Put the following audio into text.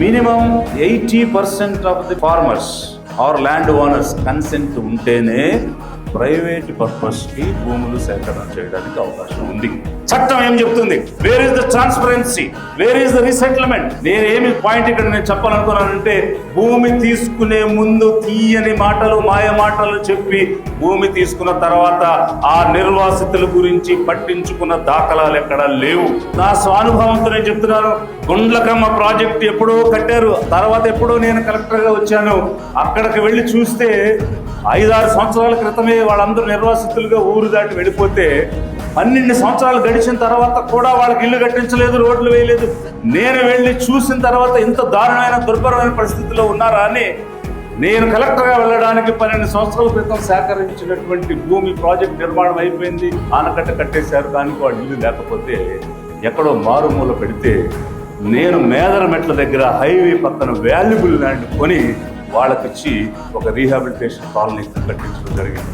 Minimum eighty percent of the farmers are land owners consent ఉంటేనే private పర్పస్కి భూములు సేకరణ చేయడానికి అవకాశం ఉంది. చట్టం ఏం చెప్తుంది? Where is the transparency where is the resettlement నేను ఏమి పాయింట్ ఇక్కడ నేను చెప్పాలనుకున్నానంటే భూమి తీసుకునే ముందు తీయని మాటలు మాయ మాటలు చెప్పి భూమి తీసుకున్న తర్వాత ఆ నిర్వాసితుల గురించి పట్టించుకున్న దాఖలాలు ఎక్కడ లేవు. నా స్వానుభవంతో నేను చెప్తున్నాను. గుండ్లకమ్మ ప్రాజెక్ట్ ఎప్పుడో కట్టారు. తర్వాత ఎప్పుడో నేను కలెక్టర్గా వచ్చాను. అక్కడికి వెళ్ళి చూస్తే ఐదారు సంవత్సరాల క్రితమే వాళ్ళందరూ నిర్వాసితులుగా ఊరు దాటి వెళ్ళిపోతే పన్నెండు సంవత్సరాలు గడిచిన తర్వాత కూడా వాళ్ళకి ఇల్లు కట్టించలేదు రోడ్లు వేయలేదు. నేను వెళ్ళి చూసిన తర్వాత ఇంత దారుణమైన దుర్భరమైన పరిస్థితిలో ఉన్నారా అని నేను కలెక్టర్గా వెళ్ళడానికి పన్నెండు సంవత్సరాల క్రితం సేకరించినటువంటి భూమి ప్రాజెక్ట్ నిర్మాణం అయిపోయింది. ఆనకట్ట కట్టేశారు దానికి వాళ్ళు ఇల్లు లేకపోతే ఎక్కడో మారుమూల పెడితే నేను మేదర మెట్ల దగ్గర హైవే పక్కన వాల్యుబుల్ ల్యాండ్ కొని వాళ్ళకిచ్చి ఒక రీహాబిలిటేషన్ కాలనీ కట్టించడం జరిగింది.